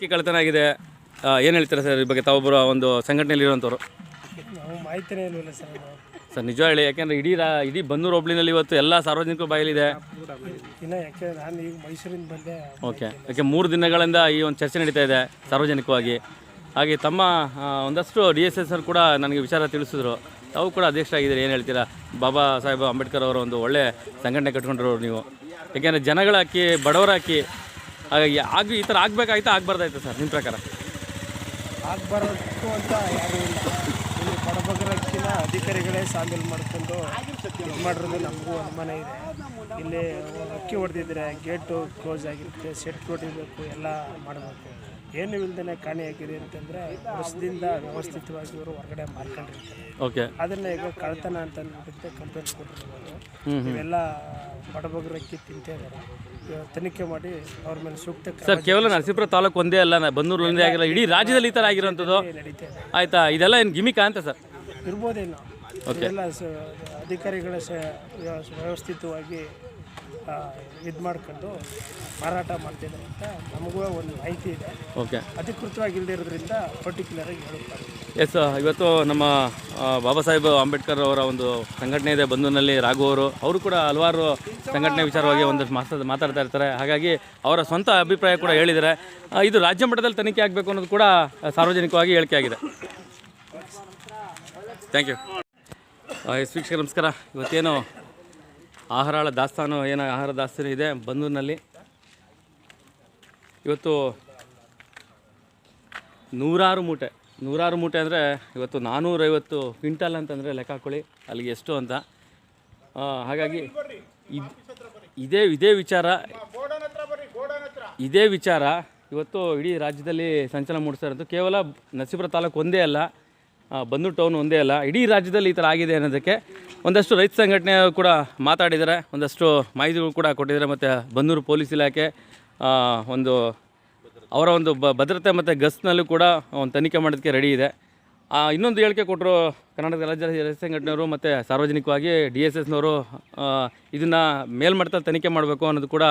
ಅಕ್ಕಿ ಕಳ್ಳತನ ಆಗಿದೆ? ಏನು ಹೇಳ್ತೀರಾ ಸರ್ ಈ ಬಗ್ಗೆ? ತಾವೊಬ್ಬರು ಒಂದು ಸಂಘಟನೆಯಲ್ಲಿ ಇರುವಂಥವ್ರು. ನಾವು ಮಾಹಿತಿನೇ ಇಲ್ವಲ್ಲ ಸರ್ ನಾವು ಸರ್ ನಿಜ ಹೇಳಿ ಯಾಕೆಂದರೆ ಇಡೀ ರಾ ಇಡೀ ಬನ್ನೂರು ಹೋಬ್ಳಿನಲ್ಲಿ ಇವತ್ತು ಎಲ್ಲ ಸಾರ್ವಜನಿಕರ ಬಾಯಲ್ಲಿದೆ. ಇನ್ನು ಯಾಕೆ ನಾನು ಈಗ ಮೈಸೂರಿಂದ ಬಂದೆ. ಓಕೆ. ಯಾಕೆ ಮೂರು ದಿನಗಳಿಂದ ಈ ಒಂದು ಚರ್ಚೆ ನಡೀತಾ ಇದೆ ಸಾರ್ವಜನಿಕವಾಗಿ. ಹಾಗೆ ತಮ್ಮ ಆ, ಒಂದಷ್ಟು ಡಿ ಎಸ್ ಎಸ್ ಕೂಡ ನನಗೆ ವಿಚಾರ ತಿಳಿಸಿದ್ರು. ತಾವು ಕೂಡ ಅಧ್ಯಕ್ಷರಾಗಿದ್ದೀರಿ ಏನು ಹೇಳ್ತೀರಾ? ಬಾಬಾ ಸಾಹೇಬ್ ಅಂಬೇಡ್ಕರ್ ಅವರ ಒಂದು ಒಳ್ಳೆ ಸಂಘಟನೆ ಕಟ್ಕೊಂಡಿರೋರು ನೀವು. ಯಾಕೆಂದರೆ ಜನಗಳಾಕಿ ಬಡವರಾಕಿ ಬಡವರ ಹಾಗಾಗಿ ಆಗ ಈ ಥರ ಆಗಬೇಕಾಯ್ತಾ? ಆಗಬಾರ್ದಾಯ್ತು ಸರ್, ನಿಮ್ಮ ಪ್ರಕಾರ? ಆಗಬಾರ್ದು ಅಂತ ಯಾರೂ ಇಲ್ಲ ಅಧಿಕಾರಿಗಳೇ ಸಾಮಿಲ್ ಮಾಡ್ಕೊಂಡು ಇದು ಮಾಡಿರೋದು ನಮಗೂ ಅನುಮಾನ ಇದೆ. ಇಲ್ಲಿ ಅಕ್ಕಿ ಹೊಡೆದಿದ್ರೆ ಗೇಟು ಕ್ಲೋಸ್ ಆಗಿರುತ್ತೆ ಸೆಟ್ ಕೊಡಿಬೇಕು ಎಲ್ಲ ಮಾಡಬೇಕು. ಏನು ಇಲ್ದೇ ಕಾಣೆಯಾಗಿದೆ ಅಂತಂದರೆ ವರ್ಷದಿಂದ ವ್ಯವಸ್ಥಿತವಾಗಿ ಇವರು ಹೊರಗಡೆ ಮಾರ್ಕೊಂಡಿರ್ತಾರೆ ಓಕೆ ಅದನ್ನ ಈಗ ಕಳ್ತನ ಅಂತ ಅಂದ್ಬಿಟ್ಟು ಕಂಪ್ಲೇಂಟ್ ಕೊಟ್ಟಿರ್ಬೋದು. ಇವೆಲ್ಲ ಇದ್ದಾರೆ. ಇವಾಗ ತನಿಖೆ ಮಾಡಿ ಅವ್ರ ಮೇಲೆ ಸೂಕ್ತ ಸರ್ ಕೇವಲ ನರಸೀಪುರ ತಾಲೂಕು ಒಂದೇ ಅಲ್ಲ ಬಂದೂರು ಬನ್ನೂರು ಒಂದೇ ಆಗಿಲ್ಲ ಇಡೀ ರಾಜ್ಯದಲ್ಲಿ ಈ ಥರ ಆಗಿರೋಂಥದ್ದು. ಆಯ್ತಾ ಆಯಿತಾ? ಇದೆಲ್ಲ ಏನು ಗಿಮಿಕಾ ಅಂತ ಸರ್ ಇರ್ಬೋದೇನೋ. ಅಧಿಕಾರಿಗಳ ವ್ಯವಸ್ಥಿತವಾಗಿ ಇದು ಮಾಡ್ಕೊಂಡು ಮಾರಾಟ ಮಾಡ್ತಿದ್ದಾರೆ ಅಂತ ನಮಗೂ ಒಂದು ಮಾಹಿತಿ ಇದೆ. ಓಕೆ. ಅಧಿಕೃತವಾಗಿ ಇಲ್ಲದೆ ಪರ್ಟಿಕ್ಯುಲರ್ ಆಗಿ ಹೇಳುತ್ತಾರೆ. ಎಸ್ ಇವತ್ತು ನಮ್ಮ ಬಾಬಾ ಸಾಹೇಬ್ ಅಂಬೇಡ್ಕರ್ ಅವರ ಒಂದು ಸಂಘಟನೆ ಇದೆ ಬಂಧುನಲ್ಲಿ ರಾಘು ಅವರು. ಅವರು ಕೂಡ ಹಲವಾರು ಸಂಘಟನೆ ವಿಚಾರವಾಗಿ ಒಂದಷ್ಟು ಮಾತಾ ಮಾತಾಡ್ತಾ ಇರ್ತಾರೆ. ಹಾಗಾಗಿ ಅವರ ಸ್ವಂತ ಅಭಿಪ್ರಾಯ ಕೂಡ ಹೇಳಿದ್ದಾರೆ. ಇದು ರಾಜ್ಯ ಮಟ್ಟದಲ್ಲಿ ತನಿಖೆ ಆಗಬೇಕು ಅನ್ನೋದು ಕೂಡ ಸಾರ್ವಜನಿಕವಾಗಿ ಹೇಳಿಕೆ ಆಗಿದೆ. ಥ್ಯಾಂಕ್ ಯು ಎಸ್ ವೀಕ್ಷಕ ನಮಸ್ಕಾರ. ಇವತ್ತೇನು ಆಹಾರ ದಾಸ್ತಾನು ಏನು ಆಹಾರ ದಾಸ್ತಾನು ಇದೆ ಬಂದೂರಿನಲ್ಲಿ. ಇವತ್ತು ನೂರಾರು ಮೂಟೆ ನೂರಾರು ಮೂಟೆ ಅಂದರೆ ಇವತ್ತು ನಾನ್ನೂರೈವತ್ತು ಕ್ವಿಂಟಲ್ ಅಂತಂದರೆ ಲೆಕ್ಕ ಹಾಕೊಳ್ಳಿ, ಅಲ್ಲಿಗೆ ಎಷ್ಟು ಅಂತ. ಹಾಗಾಗಿ ಇದು, ಇದೇ ಇದೇ ವಿಚಾರ ಇದೇ ವಿಚಾರ ಇವತ್ತು ಇಡೀ ರಾಜ್ಯದಲ್ಲಿ ಸಂಚಲನ ಮೂಡಿಸ್ತಾ ಇರೋದು. ಕೇವಲ ನರಸೀಪುರ ತಾಲೂಕು ಒಂದೇ ಅಲ್ಲ ಬನ್ನೂರು ಟೌನ್ ಒಂದೇ ಅಲ್ಲ. ಇಡೀ ರಾಜ್ಯದಲ್ಲಿ ಈ ಥರ ಆಗಿದೆ ಅನ್ನೋದಕ್ಕೆ ಒಂದಷ್ಟು ರೈತ ಸಂಘಟನೆ ಕೂಡ ಮಾತಾಡಿದ್ದಾರೆ. ಒಂದಷ್ಟು ಮಾಹಿತಿಗಳು ಕೂಡ ಕೊಟ್ಟಿದ್ದಾರೆ. ಮತ್ತು ಬನ್ನೂರು ಪೊಲೀಸ್ ಇಲಾಖೆ ಒಂದು ಅವರ ಒಂದು ಭದ್ರತೆ ಮತ್ತು ಗಸ್ನಲ್ಲೂ ಕೂಡ ಒಂದು ತನಿಖೆ ಮಾಡೋದಕ್ಕೆ ರೆಡಿ ಇದೆ. ಇನ್ನೊಂದು ಹೇಳಿಕೆ ಕೊಟ್ಟರು ಕರ್ನಾಟಕ ರಾಜ್ಯ ರೈತ ಸಂಘಟನೆಯವರು ಮತ್ತು ಸಾರ್ವಜನಿಕವಾಗಿ ಡಿ ಎಸ್ ಎಸ್ನವರು ಇದನ್ನು ಮೇಲ್ಮಟ್ಟದಲ್ಲಿ ತನಿಖೆ ಮಾಡಬೇಕು ಅನ್ನೋದು ಕೂಡ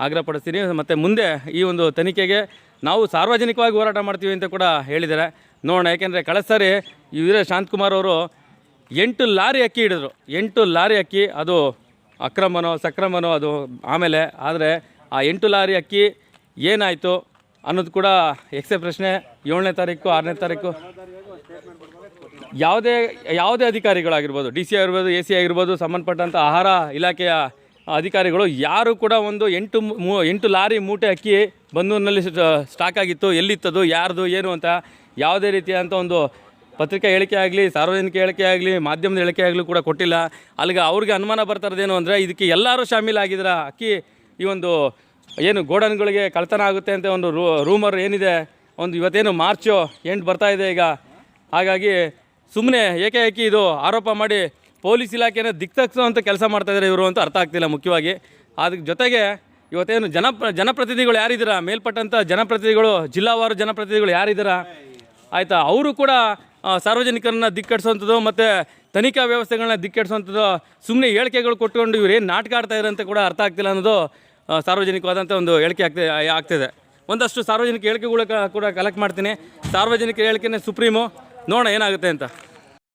ಆಗ್ರಹಪಡಿಸ್ತೀನಿ. ಮತ್ತು ಮುಂದೆ ಈ ಒಂದು ತನಿಖೆಗೆ ನಾವು ಸಾರ್ವಜನಿಕವಾಗಿ ಹೋರಾಟ ಮಾಡ್ತೀವಿ ಅಂತ ಕೂಡ ಹೇಳಿದ್ದಾರೆ. ನೋಡೋಣ, ಯಾಕೆಂದರೆ ಕಳೆದ ಸಾರಿ ಇವರೇ ಶಾಂತಕುಮಾರ್ ಅವರು ಎಂಟು ಲಾರಿ ಅಕ್ಕಿ ಹಿಡಿದ್ರು. ಎಂಟು ಲಾರಿ ಅಕ್ಕಿ, ಅದು ಅಕ್ರಮನೋ, ಸಕ್ರಮನೋ, ಅದು ಆಮೇಲೆ, ಆದರೆ ಆ ಎಂಟು ಲಾರಿ ಅಕ್ಕಿ ಏನಾಯಿತು ಅನ್ನೋದು ಕೂಡ ಎಕ್ಸೆ ಪ್ರಶ್ನೆ. ಏಳನೇ ತಾರೀಕು, ಆರನೇ ತಾರೀಕು. ಯಾವುದೇ ಯಾವುದೇ ಅಧಿಕಾರಿಗಳಾಗಿರ್ಬೋದು, ಡಿ ಸಿ ಆಗಿರ್ಬೋದು, ಎ ಸಿ ಆಗಿರ್ಬೋದು ಸಂಬಂಧಪಟ್ಟಂಥ ಆಹಾರ ಇಲಾಖೆಯ ಅಧಿಕಾರಿಗಳು ಯಾರು ಕೂಡ ಒಂದು ಎಂಟು ಮೂ ಎಂಟು ಲಾರಿ ಮೂಟೆ ಅಕ್ಕಿ ಬಂದೂರಿನಲ್ಲಿ ಸ್ಟಾಕ್ ಆಗಿತ್ತು, ಎಲ್ಲಿತ್ತದು, ಯಾರ್ದು, ಏನು ಅಂತ ಯಾವುದೇ ರೀತಿಯಾದಂಥ ಒಂದು ಪತ್ರಿಕಾ ಹೇಳಿಕೆ ಆಗಲಿ, ಸಾರ್ವಜನಿಕ ಹೇಳಿಕೆ ಆಗಲಿ, ಮಾಧ್ಯಮದ ಹೇಳಿಕೆ ಆಗಲಿ ಕೂಡ ಕೊಟ್ಟಿಲ್ಲ. ಅಲ್ಲಿಗೆ ಅವ್ರಿಗೆ ಅನುಮಾನ ಬರ್ತಾ ಇರೋದೇನು ಅಂದರೆ ಇದಕ್ಕೆ ಎಲ್ಲರೂ ಶಾಮೀಲಾಗಿದ್ರ ಅಕ್ಕಿ ಈ ಒಂದು ಏನು ಗೋಡನ್ಗಳಿಗೆ ಕಳ್ತನ ಆಗುತ್ತೆ ಅಂತ ಒಂದು ರೂಮರ್ ಏನಿದೆ? ಒಂದು ಇವತ್ತೇನು ಮಾರ್ಚು ಎಂಟು ಬರ್ತಾ ಇದೆ ಈಗ. ಹಾಗಾಗಿ ಸುಮ್ಮನೆ ಏಕೆ ಇದು ಆರೋಪ ಮಾಡಿ ಪೊಲೀಸ್ ಇಲಾಖೆನ ದಿಕ್ತಕ್ಸುವಂಥ ಕೆಲಸ ಮಾಡ್ತಾಯಿದ್ದಾರೆ ಇವರು ಅಂತ ಅರ್ಥ ಆಗ್ತಿಲ್ಲ ಮುಖ್ಯವಾಗಿ. ಅದಕ್ಕೆ ಜೊತೆಗೆ ಇವತ್ತೇನು ಜನ ಜನಪ್ರತಿನಿಧಿಗಳು ಯಾರಿದ್ದೀರಾ? ಮೇಲ್ಪಟ್ಟಂಥ ಜನಪ್ರತಿನಿಧಿಗಳು, ಜಿಲ್ಲಾವಾರು ಜನಪ್ರತಿನಿಧಿಗಳು ಯಾರಿದ್ದೀರಾ? ಆಯಿತಾ? ಅವರು ಕೂಡ ಸಾರ್ವಜನಿಕರನ್ನ ದಿಕ್ಕಡಿಸುವಂಥದ್ದು ಮತ್ತು ತನಿಖಾ ವ್ಯವಸ್ಥೆಗಳನ್ನ ದಿಕ್ಕಡಿಸುವಂಥದ್ದು ಸುಮ್ಮನೆ ಹೇಳಿಕೆಗಳು ಕೊಟ್ಕೊಂಡು ಇವ್ರು ಏನು ನಾಟಕ ಆಡ್ತಾ ಅಂತ ಕೂಡ ಅರ್ಥ ಆಗ್ತಿಲ್ಲ ಅನ್ನೋದು ಸಾರ್ವಜನಿಕವಾದಂಥ ಒಂದು ಹೇಳಿಕೆ ಆಗ್ತಿದೆ ಆಗ್ತಿದೆ. ಒಂದಷ್ಟು ಸಾರ್ವಜನಿಕ ಹೇಳಿಕೆಗಳು ಕೂಡ ಕಲೆಕ್ಟ್ ಮಾಡ್ತೀನಿ. ಸಾರ್ವಜನಿಕ ಹೇಳಿಕೆನೇ ಸುಪ್ರೀಮು. ನೋಡೋಣ ಏನಾಗುತ್ತೆ ಅಂತ.